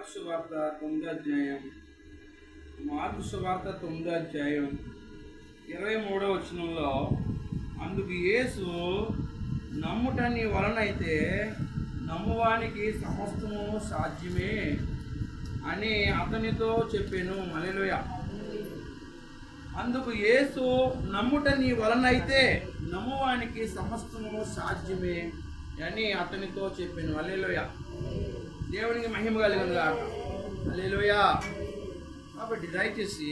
Mark సువార్త తొమ్మిదో అధ్యాయం. మార్కు సువార్త తొమ్మిదో అధ్యాయం. ఇరవై మూడో వచనంలో అందుకు యేసు నమ్ముట నీ వలనైతే నమ్మువానికి సమస్తము సాధ్యమే అని అతనితో చెప్పాను. మలెలోయ అందుకు యేసు నమ్ముట నీ వలనైతే నమ్మువానికి సమస్తము సాధ్యమే అని అతనితో చెప్పాను. అల్లెలోయ దేవునికి మహిమ కలిగిన గాక కాబట్టి దయచేసి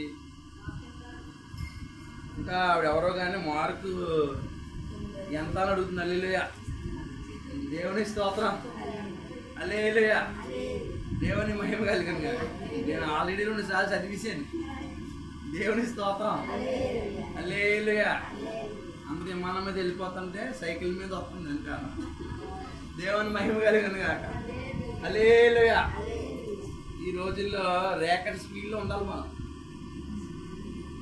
ఇంకా ఆవిడ ఎవరో కానీ మార్కు ఎంత అని అడుగుతుంది. అల్లెలోయ దేవుని స్తోత్రం. అల్లేలుయ దేవుని మహిమ కలిగిన నేను ఆల్రెడీ రెండు సార్లు చదివేశాను. దేవుని స్తోత్రం. అల్లేలుయ అందరు విమానం మీద వెళ్ళిపోతుంటే సైకిల్ మీద వస్తుంది ఇంకా దేవుని మహిమ కలిగిన కాక అలేలుయా ఈ రోజుల్లో రేకడ్ స్పీడ్లో ఉండాలి మనం.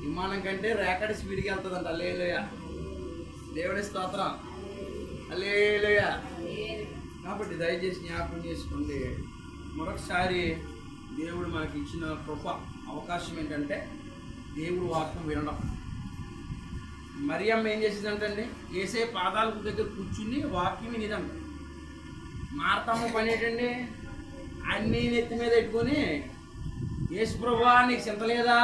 విమానం కంటే రేకడ్ స్పీడ్కి వెళ్తుందంట. అలేలుయా దేవుడి స్తోత్రం. అలేలుయా కాబట్టి దయచేసి జ్ఞాపకం చేసుకోండి. మరొకసారి దేవుడు మనకి ఇచ్చిన కృప అవకాశం ఏంటంటే దేవుడు వాక్యం వినడం. మరియమ్మ ఏం చేసిందంటండి? ఏసే పాదాల దగ్గర కూర్చుని వాక్యం వినేదంట. మార్తమ్మ పని ఏంటండి? అన్నీ నెత్తి మీద పెట్టుకొని యేసు ప్రభా నీకు చింత లేదా?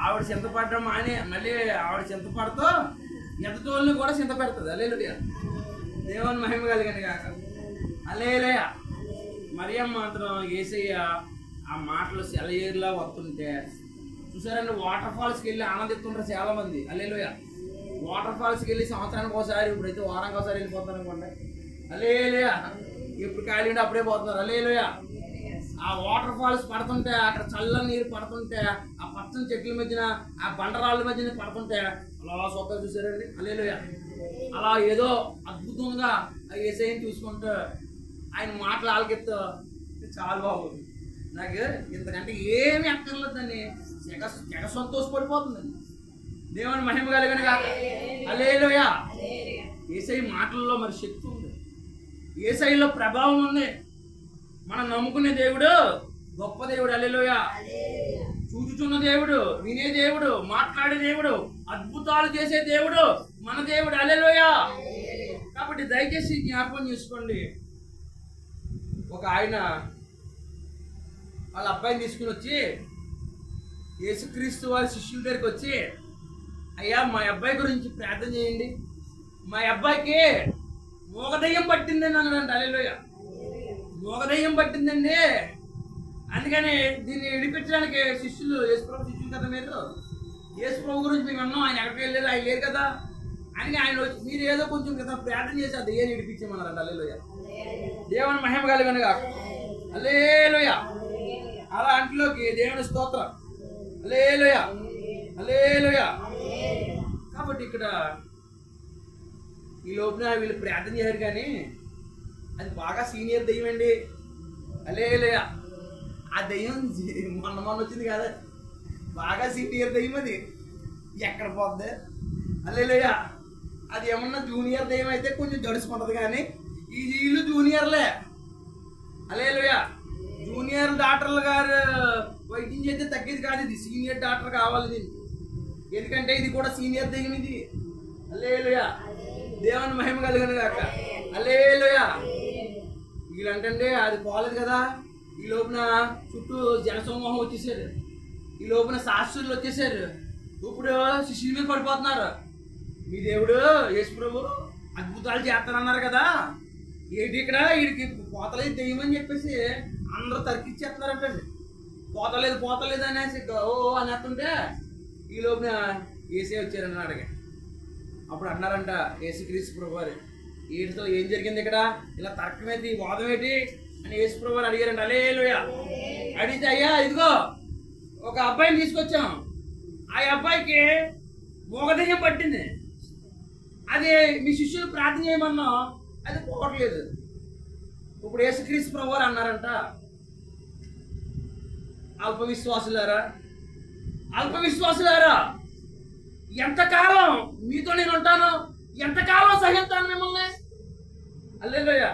ఆవిడ చింత పడడం మళ్ళీ ఆవిడ చింత పడుతూ ఎదటోళ్ళని కూడా చింత పెడుతుంది. అల్లేలుడియా దేవుని మహిమ కలిగండి కాక అల్లేలయ మరియమ్మ మాత్రం ఏసయ్య ఆ మాటలు సెలయేరులా వస్తుంటే చూసారండి వాటర్ ఫాల్స్కి వెళ్ళి ఆనందిస్తుంటారు చాలా మంది అల్లేలోయ వాటర్ ఫాల్స్కి వెళ్ళి సంవత్సరానికి ఒకసారి ఇప్పుడైతే వారానికి ఒకసారి వెళ్ళిపోతారు అనుకోండి అల్లేలయ ఎప్పుడు ఖాళీ ఉండి అప్పుడే పోతున్నారు. అల్లేలోయ ఆ వాటర్ ఫాల్స్ పడుతుంటే అక్కడ చల్లని నీరు పడుతుంటే ఆ పచ్చని చెట్ల మధ్యన ఆ బండరాళ్ళ మధ్యన పడుతుంటే అలా సొక్క చూసారండి అల్లేలోయ అలా ఏదో అద్భుతంగా ఆ ఏసైని చూసుకుంటూ ఆయన మాటలు ఆలకెత్తు చాలా బాగుంది నాకు ఇంతకంటే ఏమి అక్కర్లేదని జగ జగ సంతోషపడిపోతుందండి. దేవుని మహిమ కలిగిన కాక అలేలోయ ఏసై మాటల్లో మరి శక్తి ఏసైలో ప్రభావం ఉంది. మనం నమ్ముకునే దేవుడు గొప్ప దేవుడు. అల్లెలోయ చూచుచున్న దేవుడు వినే దేవుడు మాట్లాడే దేవుడు అద్భుతాలు చేసే దేవుడు మన దేవుడు. అల్లెలోయ కాబట్టి దయచేసి జ్ఞాపకం చేసుకోండి. ఒక ఆయన వాళ్ళ అబ్బాయిని తీసుకుని వచ్చి యేసుక్రీస్తు వారి శిష్యుల దగ్గరికి వచ్చి అయ్యా మా అబ్బాయి గురించి ప్రార్థన చేయండి. మా అబ్బాయికి మోగదయ్యం పట్టిందని అన్నాడు అల్లెలోయ మోగదయ్యం పట్టిందండి. అందుకని దీన్ని విడిపించడానికి శిష్యులు యేసుప్రభు శిష్యులు కదా మీరు? యేసుప్రభు గురించి మేము అన్నాం ఆయన ఎక్కడికి వెళ్ళారు ఆయన లేరు కదా. అని ఆయన వచ్చి మీరు ఏదో కొంచెం కదా ప్రార్థన చేసి ఆ దయ్యాన్ని విడిపించమన్నారంట అల్లెలోయ దేవుని మహిమ కలిగిన కాక అల్లేలోయ అలా అంట్లోకి దేవుని స్తోత్రం. అల్లేలోయ అల్లేలోయ కాబట్టి ఇక్కడ ఈ లోపున వీళ్ళు ప్రార్థన చేశారు కానీ అది బాగా సీనియర్ దెయ్యం అండి అల్లేలోయ ఆ దెయ్యం మొన్న మొన్న వచ్చింది కదా. బాగా సీనియర్ దెయ్యం అది. ఎక్కడ పోద్ది? అల్లేలోయ అది ఏమన్నా జూనియర్ దెయ్యం అయితే కొంచెం జడుచుకుంటుంది కానీ ఈ వీళ్ళు జూనియర్లే. అలేలుయ జూనియర్ డాక్టర్లు గారు వైద్యం చేస్తే తగ్గేది కాదు ఇది. సీనియర్ డాక్టర్ కావాలి దీనికి. ఎందుకంటే ఇది కూడా సీనియర్ దెయ్యం ఇది. అల్లేలుయ దేవుని మహిమ కలిగిన కాక. అల్లేలుయా వీళ్ళంటే అది పోలేదు కదా. ఈ లోపున చుట్టూ జనసమూహం వచ్చేసారు. ఈ లోపున శాస్త్రులు వచ్చేసారు. ఇప్పుడు శిష్యుల మీద పడిపోతున్నారు. మీ దేవుడు యేసు ప్రభు అద్భుతాలు చేస్తానన్నారు కదా. ఏంటి ఇక్కడ? వీడికి పోతలేదు దెయ్యమని చెప్పేసి అందరూ తర్కిచ్చేస్తున్నారంటండి. పోతలేదు పోతలేదు అనేసి ఓ అనేస్తుంటే అని అంటుంటే ఈ లోపున ఏసే వచ్చారని అడిగా అప్పుడు అన్నారంట యేసుక్రీస్తు ప్రభువారు వీటితో ఏం జరిగింది ఇక్కడ? ఇలా తర్కం ఏంటి వాదం ఏంటి అని యేసు ప్రభు అడిగారంట అలేలుయ అడిగితే అయ్యా ఇదిగో ఒక అబ్బాయిని తీసుకొచ్చాం. ఆ అబ్బాయికి మోగదయ్యం పట్టింది. అది మీ శిష్యులు ప్రార్థన చేయమన్నా అది పోవట్లేదు. ఇప్పుడు యేసుక్రీస్తు ప్రభు వారు అన్నారంట అల్ప విశ్వాసులారా అల్ప ఎంతకాలం మీతో నేను ఉంటాను? ఎంతకాలం సహిస్తాను మిమ్మల్ని? అల్లెలోయ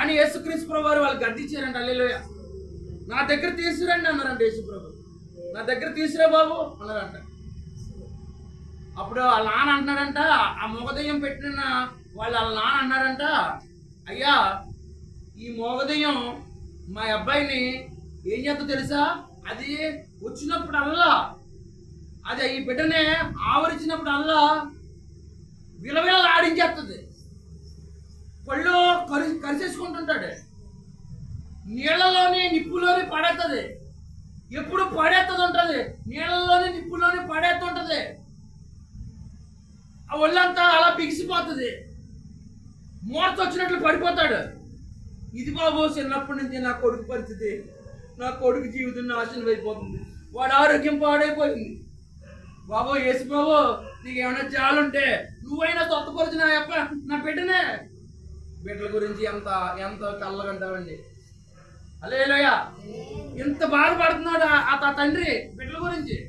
అని యేసుక్రీస్తు ప్రభు వారు వాళ్ళు గద్దించారంట. అల్లెలోయ నా దగ్గర తీసుకురండి అన్నారంట యేసుప్రభు. నా దగ్గర తీసుకురా బాబు అన్నారంట. అప్పుడు వాళ్ళ నాన్న అంటున్నాడంట ఆ మోగదయ్యం పెట్టిన వాళ్ళు వాళ్ళ నాన్న అన్నారంట అయ్యా ఈ మోగదయ్యం మా అబ్బాయిని ఏం చేస్తా తెలుసా? అది వచ్చినప్పుడల్లా అదే ఈ బిడ్డనే ఆవరించినప్పుడల్లా విలవిల ఆడించేస్తుంది పళ్ళు కరి కరిచేసుకుంటుంటాడు నీళ్ళలోని నిప్పులోని పడేస్తుంది ఎప్పుడు పడేస్తుంది ఉంటుంది నీళ్ళలోని నిప్పులోని పడేస్తుంటది ఆ ఒళ్ళంతా అలా బిగిసిపోతుంది. మూర్త వచ్చినట్లు పడిపోతాడు. ఇది బాబు చిన్నప్పటి నుంచి నా కొడుకు పరిస్థితి. నా కొడుకు జీవితం నాశనం అయిపోతుంది. వాడు ఆరోగ్యం పాడైపోయింది. బాబు యేసు బాబు నీకు ఏమైనా చాలుంటే నువ్వైనా సొత్తపరిచి నా యొక్క నా బిడ్డనే. బిడ్డల గురించి ఎంత ఎంత కళ్ళగంటావండి అలేలోయ ఎంత బాధపడుతున్నాడు ఆ- తండ్రి బిడ్డల గురించి.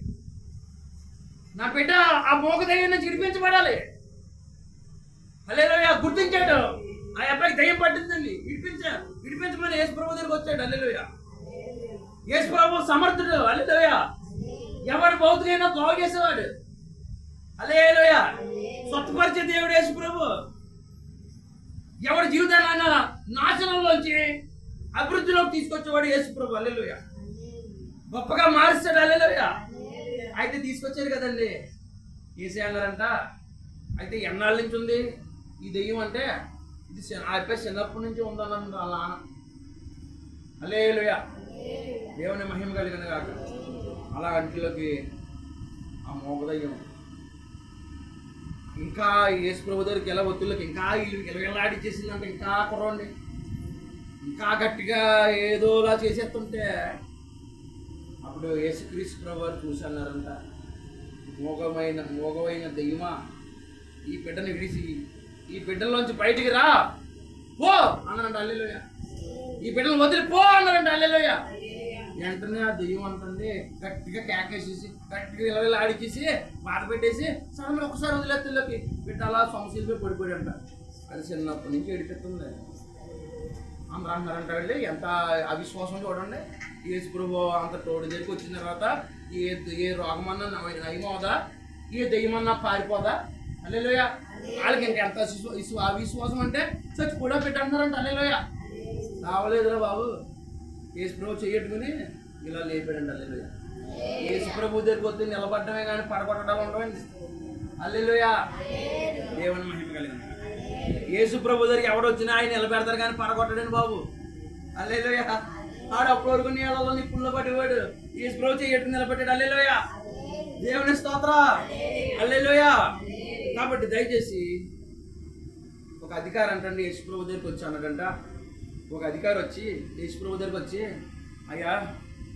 నా బిడ్డ ఆ మోక దయ్యం నుంచి విడిపించబడాలి. అలేలోయ గుర్తించాడు. ఆ అబ్బాయికి దయ్యం పట్టిందండి. విడిపించా విడిపించమని యేసు ప్రభు దగ్గరికి వచ్చాడు. అల్లెలోయ యేసు ప్రభు సమర్థుడు. అల్లెలోయ ఎవరి భౌతికైనా బాగు చేసేవాడు అలేలోయ స్వచ్ఛపరిచే దేవుడు యేసు ప్రభు. ఎవరి జీవితాన్ని నాశనంలోంచి అభివృద్ధిలోకి తీసుకొచ్చేవాడు యేసు ప్రభు. అల్లెలోయ గొప్పగా మారుస్తాడు. అల్లెలోయ అయితే తీసుకొచ్చారు కదండి. ఏసీ అన్నారంట. అయితే ఎన్నాళ్ళ నుంచి ఉంది? ఈ దెయ్యం అంటే ఇది ఆ అబ్బాయి చిన్నప్పటి నుంచి ఉందన్న అలా నాన్న. అల్లేలుయ దేవుని మహిమ కలిగిన కాక అలా అంట్లోకి ఆ మోగదయ్యం ఇంకా యేసు ప్రభు దగ్గరికి ఎలా ఒత్తులకి ఇంకా ఇల్లు అంటే ఇంకా కుర్రండి ఇంకా గట్టిగా ఏదోలా చేసేస్తుంటే అప్పుడు యేసుక్రీస్తు ప్రభు వారు చూసి మోగమైన మోగమైన దెయ్యమా? ఈ బిడ్డని విడిసి ఈ బిడ్డలోంచి బయటికి రా పో అన్నారంట అల్లెలోయ ఈ బిడ్డను వదిలి పో అన్నారంట అల్లెలోయ వెంటనే ఆ దెయ్యం అంటుంది గట్టిగా కేకేసేసి గట్టిగా ఇలా ఆడిచేసి బాధ పెట్టేసి సడన్ ఒకసారి వదిలేతుల్లోకి బిడ్డ అలా సమస్యలపై పడిపోయాడంట. అది చిన్నప్పటి నుంచి ఏడిపెత్తుంది అందరూ అంటున్నారంట వెళ్ళి ఎంత అవిశ్వాసం చూడండి. యేసు ప్రభు అంత తోడు దగ్గరికి వచ్చిన తర్వాత ఏ ఏ రోగమన్నా నయ- నయమవుదా? ఏ దెయ్యమన్నా పారిపోదా? అల్లెలోయ వాళ్ళకి ఇంక ఎంత అవిశ్వ- విశ్వ- అవిశ్వాసం అంటే చచ్చి కూడా పెట్టంటున్నారంట అల్లెలోయ రావలేదురా బాబు. యేసు ప్రభు చెయ్యట్టుకుని ఇలా లేపాడండి అల్లెలోయ యేసు ప్రభు దగ్గరికి వస్తే నిలబడటమే కానీ పడగొట్టడం ఉండవండి అల్లెలోయ దేవుని మహిమ కలిగింది. యేసు ప్రభు దగ్గరికి ఎవడు వచ్చినా ఆయన నిలబెడతారు కానీ పడగొట్టడండి బాబు. అల్లేలోయ ఆడు అప్పుడు వరకు నీళ్ళలో నిప్పుల్లో పడేవాడు యేసు ప్రభు చేయట్టు నిలబెట్టాడు అల్లేలోయ దేవుని స్తోత్ర. అల్లేలోయ కాబట్టి దయచేసి ఒక అధికారి అంటండి యేసు ప్రభు దగ్గరికి వచ్చి అన్నాడంట ఒక అధికారి వచ్చి యేసు ప్రభు దగ్గరికి వచ్చి అయ్యా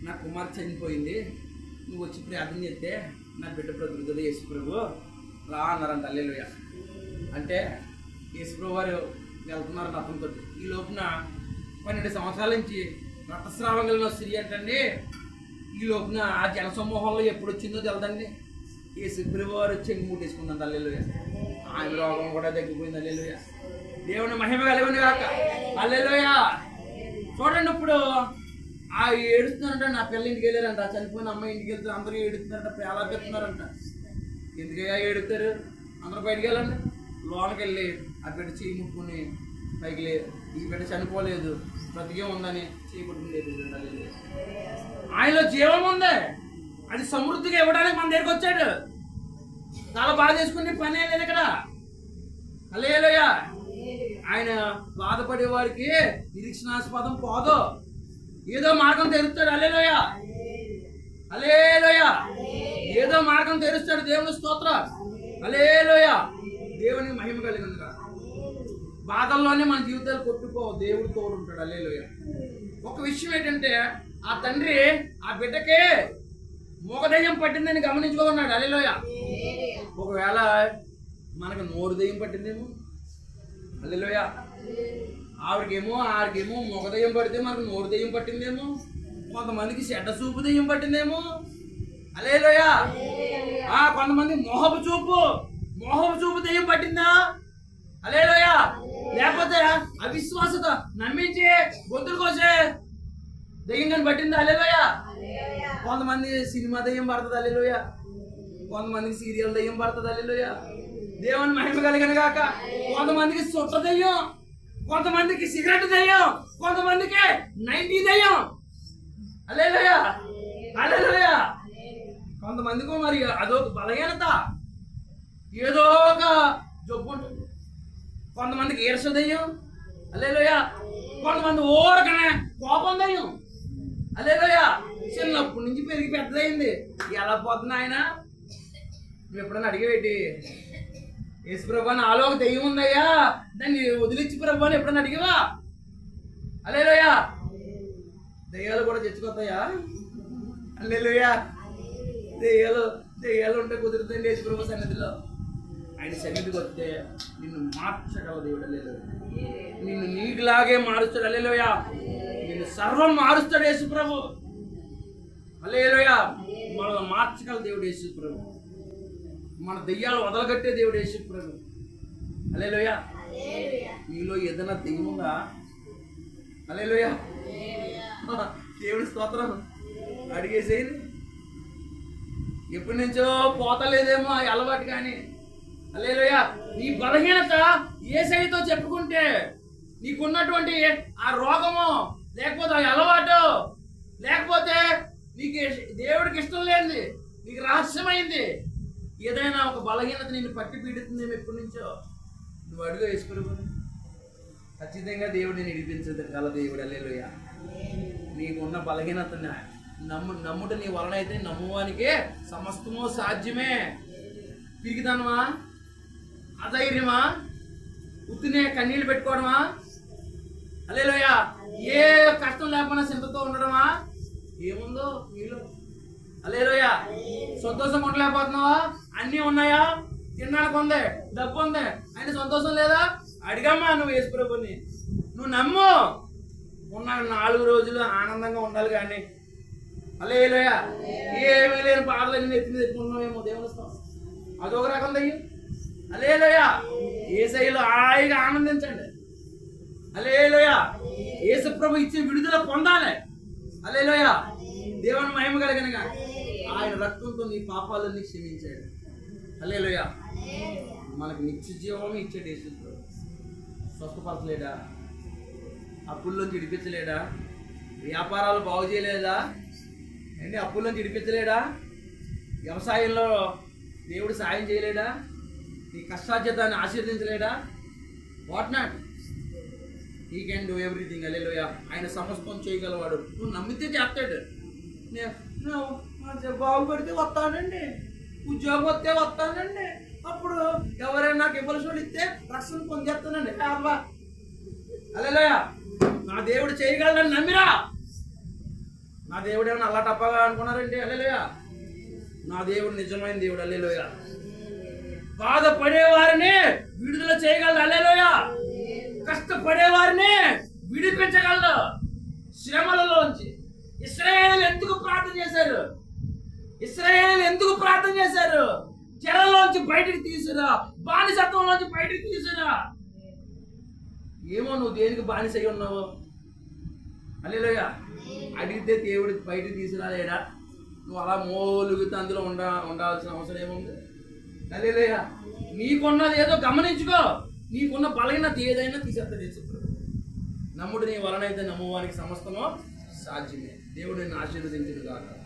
నా కుమార్తె చనిపోయింది. నువ్వు వచ్చి ప్రార్థన చేస్తే నా బిడ్డ బ్రతుకుతుంది యేసు రా అన్నారంట అల్లెలుయ్య అంటే యేసుప్రభు వారు వెళ్తున్నారు రథంతో ఈ లోపున పన్నెండు సంవత్సరాల నుంచి రక్తస్రావం కలిగిన స్త్రీ అంటండి ఈ లోపున ఆ జనసమూహంలో ఎప్పుడు వచ్చిందో తెలదండి. యేసుప్రభు వారు చెంగు ముట్టేసుకుందండి అల్లెలుయ్య ఆయన రోగం కూడా తగ్గిపోయింది అల్లెలుయ్య దేవుని మహిమ కలిగింది కాక అల్లెలోయా చూడండి ఇప్పుడు ఆ ఏడుస్తున్నారంట నా పిల్ల ఇంటికి వెళ్ళారంట చనిపోయిన అమ్మాయి ఇంటికి వెళ్తే అందరూ ఏడుతున్నారంట పేలాపెడుతున్నారంట ఎందుకయ్యా ఏడుతారు? అందరూ బయటికి వెళ్ళండి. లోనకి వెళ్ళి ఆ బిడ్డ చేయి ముట్టుకుని పైకి లేదు ఈ బిడ్డ చనిపోలేదు. బ్రతికే ఉందని చేయి పట్టుకుని ఆయనలో జీవం ఉంది. అది సమృద్ధిగా ఇవ్వడానికి మన దగ్గరికి వచ్చాడు. చాలా బాగా చేసుకునే పని ఏం లేదు ఇక్కడ. అల్లేలోయ ఆయన బాధపడే వారికి నిరీక్షణాస్పదం పోదు. ఏదో మార్గం తెరుస్తాడు. అల్లేలోయ అలేలోయ ఏదో మార్గం తెరుస్తాడు దేవుని స్తోత్ర. అలేలోయ దేవుని మహిమ కలిగింది బాధల్లోనే మన జీవితాలు కొట్టుకో దేవుడు తోడుంటాడు. అల్లేలోయ ఒక విషయం ఏంటంటే ఆ తండ్రి ఆ బిడ్డకే మూగదయ్యం పట్టిందని గమనించుకోన్నాడు అలేలోయ ఒకవేళ మనకు నోరు దయ్యం పట్టిందేమో. అల్లెలోయ. ఆవిడకేమో ఆవిడకేమో మొగ దయ్యం పడితే మనకు నోరు దయ్యం పట్టిందేమో కొంతమందికి చెడ్డ చూపు దయ్యం పట్టిందేమో. అలేలోయ ఆ కొంతమంది మోహపు చూపు మోహపు చూపు దయ్యం పట్టిందా? అలేలోయ లేకపోతే అవిశ్వాసత నమ్మించి గొంతులు కోసే దెయ్యం కానీ పట్టిందా అల్లెలోయ? కొంతమంది సినిమా దెయ్యం పడుతుంది అల్లెలోయ. కొంతమందికి సీరియల్ దెయ్యం పడుతుంది అల్లెలోయ. దేవుని మహిమ కలిగిన కాక కొంతమందికి సుట్ట దెయ్యం కొంతమందికి సిగరెట్ దెయ్యం కొంతమందికి నైన్టీ దెయ్యం. అల్లెలోయ అల్లెలోయ. కొంతమందికి మరి అదొక బలహీనత. ఏదో ఒక జబ్బు ఉంటుంది. కొంతమందికి ఈర్ష దయ్యం. అల్లేలోయ. కొంతమంది ఓరకనే కోపం దయ్యం. అల్లేలోయ. చిన్నప్పటి నుంచి పెరిగి పెద్దదైంది ఎలా పోతుంది ఆయన నువ్వు ఎప్పుడన్నా అడిగేవేటి? యేసు ప్రభా నాలో ఒక దెయ్యం ఉందయ్యా. దాన్ని వదిలించి ప్రభా అని ఎప్పుడన్నా అడిగావా? అలేలోయా దెయ్యాలు కూడా తెచ్చుకొస్తాయా అల్లేలోయా దెయ్యాలు దెయ్యాలు ఉంటే కుదురుతుంది యేసు ప్రభు సన్నిధిలో. ఆయన సన్నిధికి వస్తే నిన్ను మార్చగల దేవుడు లేదు నిన్ను నీటిలాగే మారుస్తాడు అల్లేలోయా నిన్ను సర్వం మారుస్తాడు యేసు ప్రభు. అల్లేలోయా మనల్ని మార్చగల దేవుడు యేసు ప్రభు. మన దెయ్యాలు వదలగట్టే దేవుడు యేసు ప్రభు అల్లేలోయ మీలో ఏదైనా దెయ్యం ఉందా? అల్లేలోయ దేవుడి స్తోత్రం. అడిగేసేయండి ఎప్పటి నుంచో పోతలేదేమో ఆ అలవాటు కానీ. అల్లేలోయ నీ బలహీనత ఏ సైతో చెప్పుకుంటే నీకున్నటువంటి ఆ రోగము లేకపోతే ఆ అలవాటు లేకపోతే నీకు దేవుడికి ఇష్టం లేనిది నీకు రహస్యమైంది ఏదైనా ఒక బలహీనత నేను పట్టి పీడుతుందేమో ఎప్పటి నుంచో. నువ్వు అడుగు వేసుకుని ఖచ్చితంగా దేవుడిని నిడిపించదు గల దేవుడు. అల్లేలోయ నీకున్న బలహీనతని నమ్ము నమ్ముట నీ వలన అయితే నమ్మువానికే సమస్తము సాధ్యమే. పిరిగితనమా అధైర్యమా? ఉత్తినే కన్నీళ్ళు పెట్టుకోవడమా? అలేలోయ ఏ కష్టం లేకుండా చింతతో ఉండడమా? ఏముందో నీలో అలేలోయ సంతోషం ఉండలేకపోతున్నావా? అన్నీ ఉన్నాయా? తినడానికి ఉంది డబ్బు ఉంది. ఆయన సంతోషం లేదా? అడిగమ్మా నువ్వు యేసు ప్రభుని నువ్వు నమ్ము. ఉన్న నాలుగు రోజులు ఆనందంగా ఉండాలి కానీ. అలేలోయ ఏమీ లేని బాధలు నెత్తి మీద ఎత్తుకున్నామేమో దేవుని అదొక రకం దయ్యం. అలేలోయ ఏసైలో హాయిగా ఆనందించండి. అలేలోయా ఏసు ప్రభు ఇచ్చే విడుదల పొందాలి. అలేలోయా దేవుని మహిమ కలిగినగా. ఆయన రక్తంతో నీ పాపాలన్నీ క్షమించాడు. అలేలోయ మనకు నిత్య జీవం ఇచ్చాడు యేసుతో స్వస్థపరచలేడా? అప్పుల్లోంచి విడిపించలేడా? వ్యాపారాలు బాగు చేయలేదా? ఏంటి అప్పుల్లోంచి విడిపించలేడా? వ్యవసాయంలో దేవుడు సాయం చేయలేడా? నీ కష్టాధ్యతాన్ని ఆశీర్వదించలేడా? What not? He can do everything అలేలోయ ఆయన సమస్తం చేయగలవాడు. నువ్వు నమ్మితే చేస్తాడు. నేను బాగు పెడితే వస్తానండి. ఉద్యోగం వస్తే వస్తానండి. అప్పుడు ఎవరైనా నాకు ఇవ్వలసి ఇస్తే రక్షణ పొందేస్తానండి. అబ్బా. అలెలోయ నా దేవుడు చేయగలడని నమ్మిరా. నా దేవుడు ఏమైనా అలా టప్పగా అనుకున్నారండి? అల్లెలోయ. నా దేవుడు నిజమైన దేవుడు అల్లెలోయ. బాధపడేవారిని విడుదల చేయగలడు అల్లెలోయ. కష్టపడేవారిని విడిపించగలడు. శ్రమలలోంచి. ఇస్రాయేల్ ఎందుకు ప్రార్థన చేశారు? ఇస్రాయేల్ ఎందుకు ప్రార్థన చేశారు? చెరలోంచి బయటికి తీసురా. బానిసత్వంలోంచి బయటికి తీసురా. ఏమో నువ్వు దేనికి బానిస అయి ఉన్నావు? అల్లేలోయ అడిగితే దేవుడు బయటికి తీసుకురాలేడా? నువ్వు అలా మోలుగుతూ అందులో ఉండ ఉండాల్సిన అవసరం ఏముంది? అల్లేలోయ నీకున్నది ఏదో గమనించుకో. నీకున్న బలహీనత ఏదైనా తీసేస్తాడు యేసుప్రభు. నమ్ముడు నీ వలనైతే నమ్మువానికి సమస్తమో సాధ్యమే. దేవుడు నిన్ను ఆశీర్వదించుడు కాక